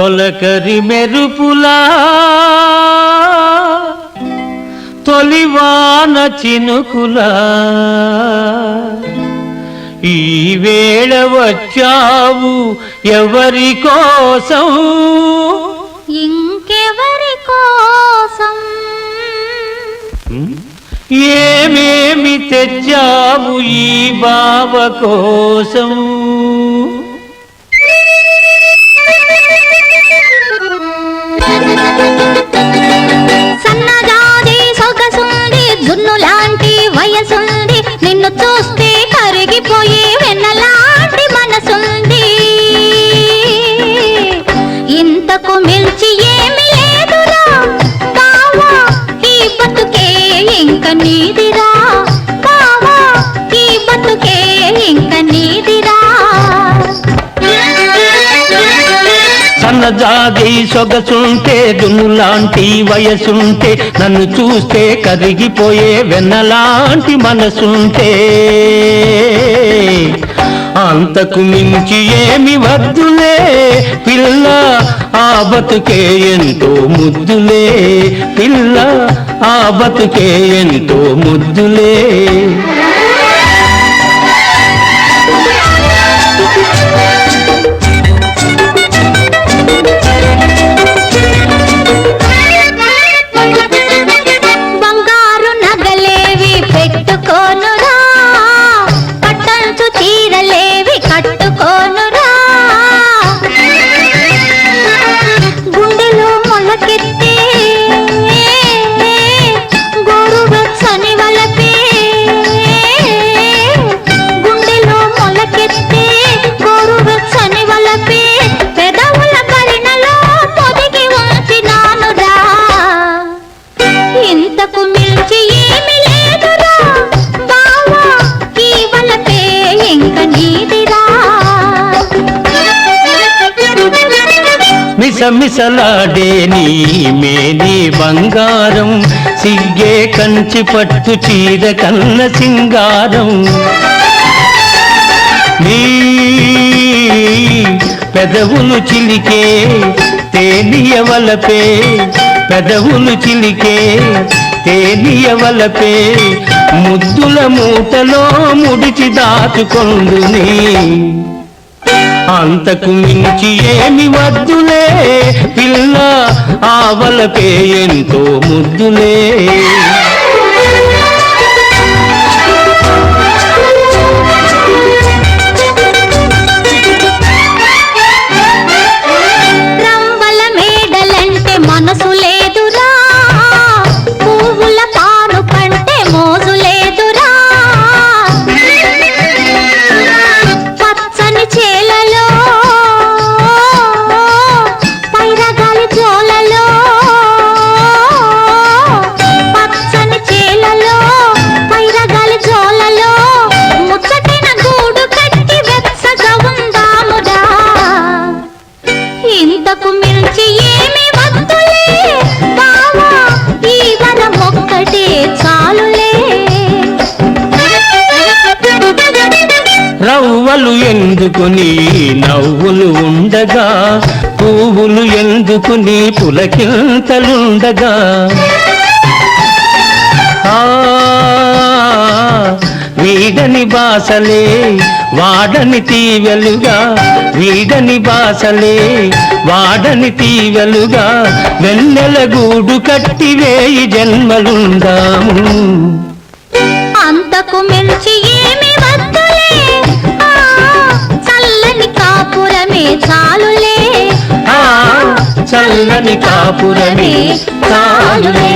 తొలకరి మెరుపులా తొలివాన చినుకులా. ఈ వేళ వచ్చావు ఎవరి కోసం? ఇంకెవరి కోసం? ఏమేమి తెచ్చావు ఈ బావ కోసం? మనసుంది. నిన్ను చూస్తే కరిగిపోయి వెన్నలాంటి మనసుంది. ఇంతకు మించి జాగి సొగసుంటే దున్నులాంటి వయసుంటే నన్ను చూస్తే కరిగిపోయే వెన్నలాంటి మనసుంటే. అంతకు మించి ఏమి వద్దులే పిల్ల ఆ బతుకే ఎంతో ముద్దులే. పిల్ల ఆ బతుకే ఎంతో ముద్దులే. কত మిసమిసలాడే నీ మేని బంగారం సిగ్గే కంచి పట్టు చీర కన్న సింగారం. నీ పెదవులు చిలికే తేనియవలపే పెదవులు చిలికే తేనియవలపే ముద్దుల మూటలో ముడిచి దాచుకొందుని అంతకు మించి ఏమి వద్దులే. పిల్ల ఆవలకే ఎంతో ముద్దులే. ఇంతకు మించి ఏమి వద్దులే. బావా ఈ వరం ఒక్కటే చాలులే. రవ్వలు ఎందుకుని నవ్వులు ఉండగా? పువ్వులు ఎందుకుని పులకింతలుండగా? వీడని బాసలే వాడని తీవెలుగా వీడని బాసలే. వాడని తీవెలుగా వెన్నెల గూడు కట్టి వేయి జన్మలుందాము. అంతకు మించి ఏమి వద్దులే. చల్లని కాపురమే చాలులే. చల్లని కాపురమే చాలులే.